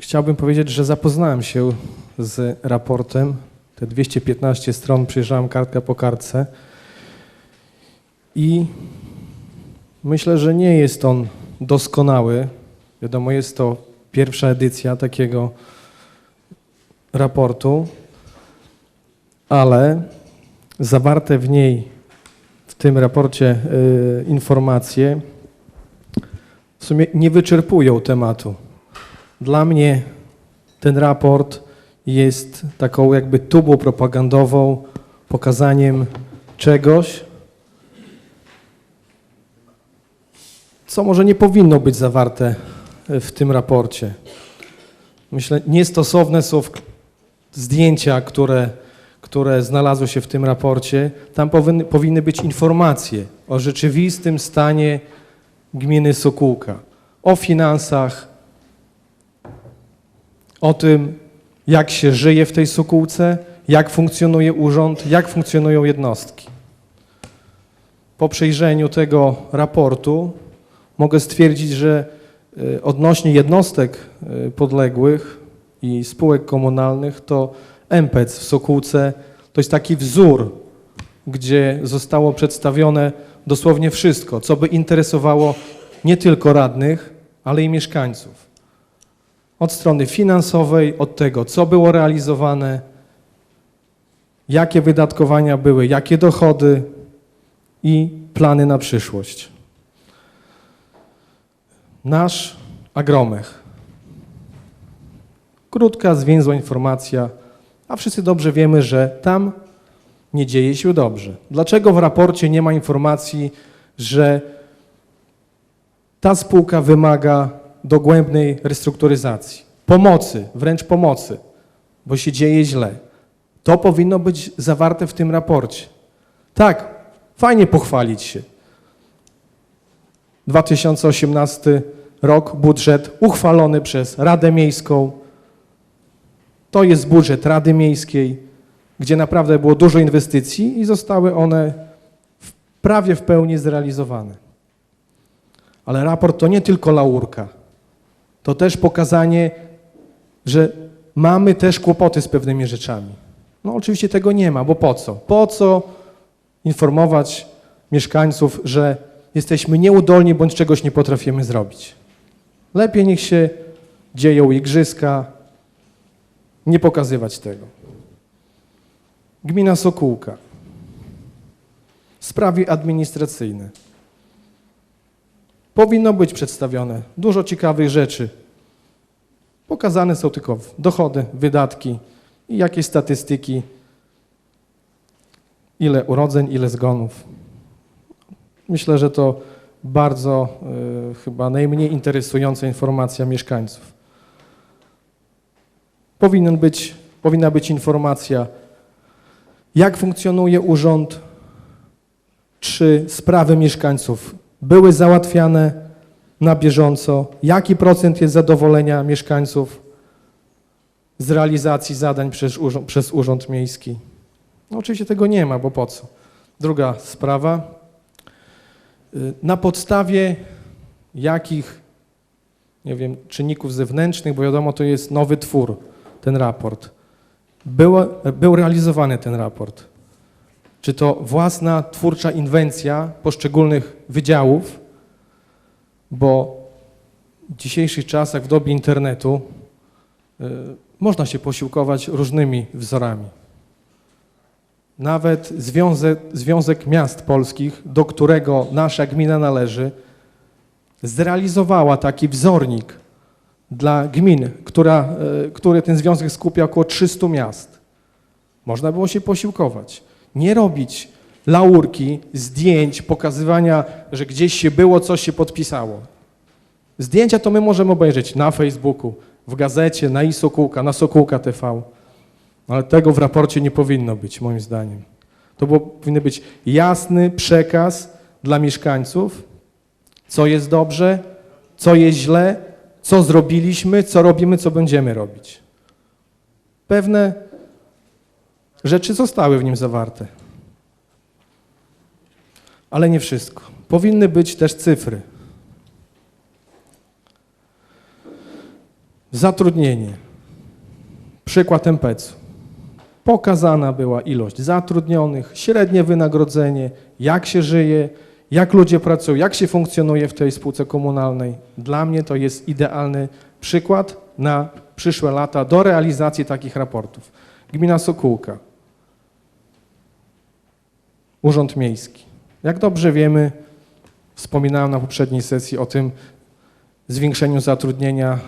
chciałbym powiedzieć, że zapoznałem się z raportem. Te 215 stron przejrzałem kartka po kartce i myślę, że nie jest on doskonały. Wiadomo, jest to pierwsza edycja takiego raportu, ale zawarte w niej, w tym raporcie y, informacje w sumie nie wyczerpują tematu. Dla mnie ten raport jest taką jakby tubą propagandową, pokazaniem czegoś, co może nie powinno być zawarte w tym raporcie. Myślę, niestosowne są zdjęcia, które, które znalazły się w tym raporcie. Tam powinny, powinny być informacje o rzeczywistym stanie gminy Sokółka, o finansach, o tym, jak się żyje w tej Sokółce, jak funkcjonuje urząd, jak funkcjonują jednostki. Po przejrzeniu tego raportu mogę stwierdzić, że y, odnośnie jednostek y, podległych i spółek komunalnych, to MPEC w Sokółce to jest taki wzór, gdzie zostało przedstawione dosłownie wszystko, co by interesowało nie tylko radnych, ale i mieszkańców. Od strony finansowej, od tego, co było realizowane, jakie wydatkowania były, jakie dochody i plany na przyszłość. Nasz agromech. Krótka, zwięzła informacja, a wszyscy dobrze wiemy, że tam nie dzieje się dobrze. Dlaczego w raporcie nie ma informacji, że ta spółka wymaga dogłębnej restrukturyzacji, pomocy, wręcz pomocy, bo się dzieje źle? To powinno być zawarte w tym raporcie. Tak, fajnie pochwalić się. 2018 rok, budżet uchwalony przez Radę Miejską. To jest budżet Rady Miejskiej, gdzie naprawdę było dużo inwestycji i zostały one w, prawie w pełni zrealizowane. Ale raport to nie tylko laurka. To też pokazanie, że mamy też kłopoty z pewnymi rzeczami. No oczywiście tego nie ma, bo po co? Po co informować mieszkańców, że jesteśmy nieudolni bądź czegoś nie potrafimy zrobić? Lepiej niech się dzieją igrzyska, nie pokazywać tego. Gmina Sokółka. Sprawy administracyjne. Powinno być przedstawione dużo ciekawych rzeczy. Pokazane są tylko dochody, wydatki i jakieś statystyki, ile urodzeń, ile zgonów. Myślę, że to bardzo y, chyba najmniej interesująca informacja mieszkańców. Powinien być, powinna być informacja, jak funkcjonuje urząd, czy sprawy mieszkańców były załatwiane na bieżąco, jaki procent jest zadowolenia mieszkańców z realizacji zadań przez urząd, przez urząd miejski. No oczywiście tego nie ma, bo po co? Druga sprawa. Y, Na podstawie jakich, nie wiem, czynników zewnętrznych, bo wiadomo, to jest nowy twór, ten raport, był, był realizowany ten raport? Czy to własna twórcza inwencja poszczególnych wydziałów? Bo w dzisiejszych czasach, w dobie internetu, y, można się posiłkować różnymi wzorami. Nawet Związek, Związek Miast Polskich, do którego nasza gmina należy, zrealizowała taki wzornik dla gmin, która, e, który ten związek skupia około 300 miast. Można było się posiłkować. Nie robić laurki, zdjęć, pokazywania, że gdzieś się było, coś się podpisało. Zdjęcia to my możemy obejrzeć na Facebooku, w gazecie, na iSokółka, na Sokółka TV. Ale tego w raporcie nie powinno być, moim zdaniem. To było, powinien być jasny przekaz dla mieszkańców, co jest dobrze, co jest źle, co zrobiliśmy, co robimy, co będziemy robić. Pewne rzeczy zostały w nim zawarte. Ale nie wszystko. Powinny być też cyfry. Zatrudnienie. Przykład MPC. Pokazana była ilość zatrudnionych, średnie wynagrodzenie, jak się żyje, jak ludzie pracują, jak się funkcjonuje w tej spółce komunalnej. Dla mnie to jest idealny przykład na przyszłe lata do realizacji takich raportów. Gmina Sokółka. Urząd Miejski. Jak dobrze wiemy, wspominałem na poprzedniej sesji o tym zwiększeniu zatrudnienia y,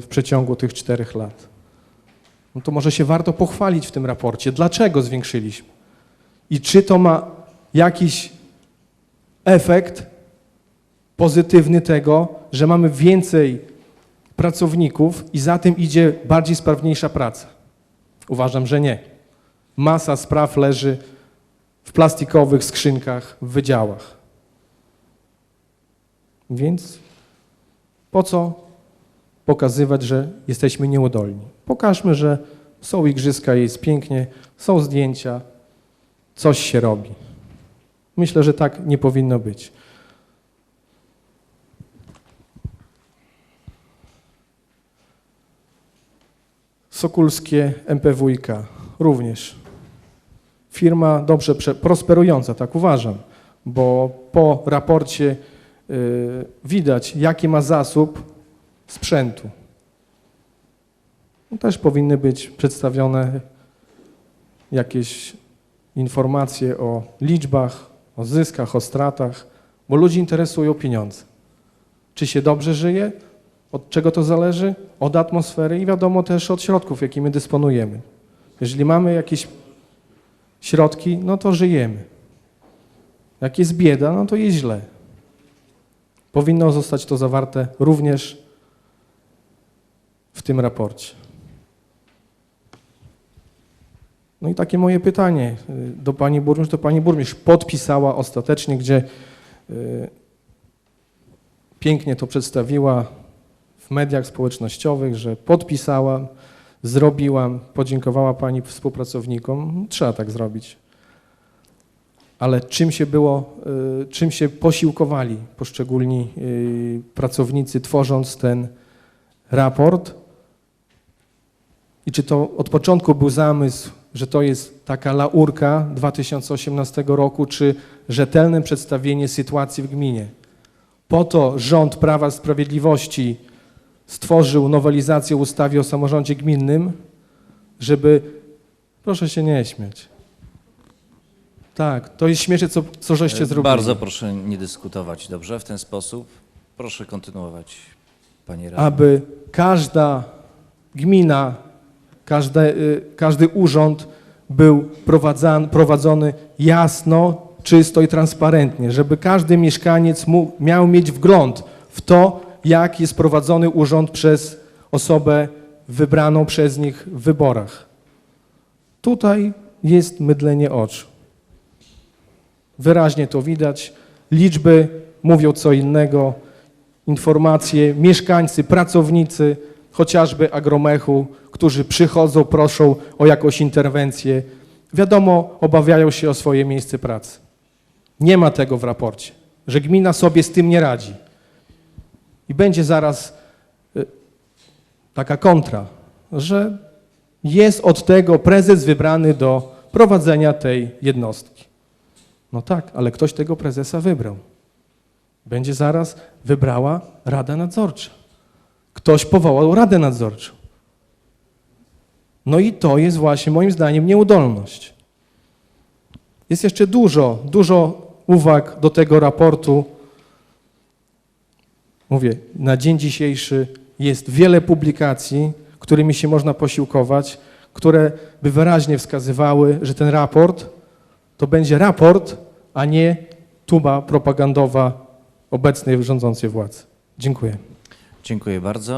w przeciągu tych czterech lat. No to może się warto pochwalić w tym raporcie, dlaczego zwiększyliśmy i czy to ma jakiś efekt pozytywny tego, że mamy więcej pracowników i za tym idzie bardziej sprawniejsza praca. Uważam, że nie. Masa spraw leży w plastikowych skrzynkach w wydziałach. Więc po co pokazywać, że jesteśmy nieudolni? Pokażmy, że są igrzyska, jest pięknie, są zdjęcia, coś się robi. Myślę, że tak nie powinno być. Sokulskie MPWiK również. Firma dobrze prosperująca, tak uważam, bo po raporcie y, widać, jaki ma zasób sprzętu. No, też powinny być przedstawione jakieś informacje o liczbach, o zyskach, o stratach, bo ludzi interesują pieniądze. Czy się dobrze żyje? Od czego to zależy? Od atmosfery i wiadomo też od środków, jakimi dysponujemy. Jeżeli mamy jakieś środki, no to żyjemy. Jak jest bieda, no to jest źle. Powinno zostać to zawarte również w tym raporcie. No i takie moje pytanie y, do pani burmistrz, to pani burmistrz podpisała ostatecznie, gdzie y, pięknie to przedstawiła w mediach społecznościowych, że podpisałam, zrobiłam, podziękowała pani współpracownikom. Trzeba tak zrobić. Ale czym się było, y, czym się posiłkowali poszczególni y, pracownicy, tworząc ten raport? I czy to od początku był zamysł, że to jest taka laurka 2018 roku, czy rzetelne przedstawienie sytuacji w gminie? Po to rząd Prawa Sprawiedliwości stworzył nowelizację ustawy o samorządzie gminnym, żeby. Proszę się nie śmiać. Tak, to jest śmieszne, co, co żeście zrobili. Bardzo proszę nie dyskutować, dobrze, w ten sposób. Proszę kontynuować, panie radny. aby każda gmina, każde, y, każdy urząd był prowadzony jasno, czysto i transparentnie, żeby każdy mieszkaniec mógł, miał mieć wgląd w to, jak jest prowadzony urząd przez osobę wybraną przez nich w wyborach. Tutaj jest mydlenie oczu. Wyraźnie to widać. Liczby mówią co innego informacje, mieszkańcy, pracownicy, chociażby agromechu, którzy przychodzą, proszą o jakąś interwencję. Wiadomo, obawiają się o swoje miejsce pracy. Nie ma tego w raporcie, że gmina sobie z tym nie radzi. I będzie zaraz y, taka kontra, że jest od tego prezes wybrany do prowadzenia tej jednostki. No tak, ale ktoś tego prezesa wybrał. Będzie zaraz wybrała Rada Nadzorcza. Ktoś powołał Radę Nadzorczą. No i to jest właśnie moim zdaniem nieudolność. Jest jeszcze dużo, dużo uwag do tego raportu. Mówię, na dzień dzisiejszy jest wiele publikacji, którymi się można posiłkować, które by wyraźnie wskazywały, że ten raport to będzie raport, a nie tuba propagandowa obecnej rządzącej władzy. Dziękuję. Dziękuję bardzo.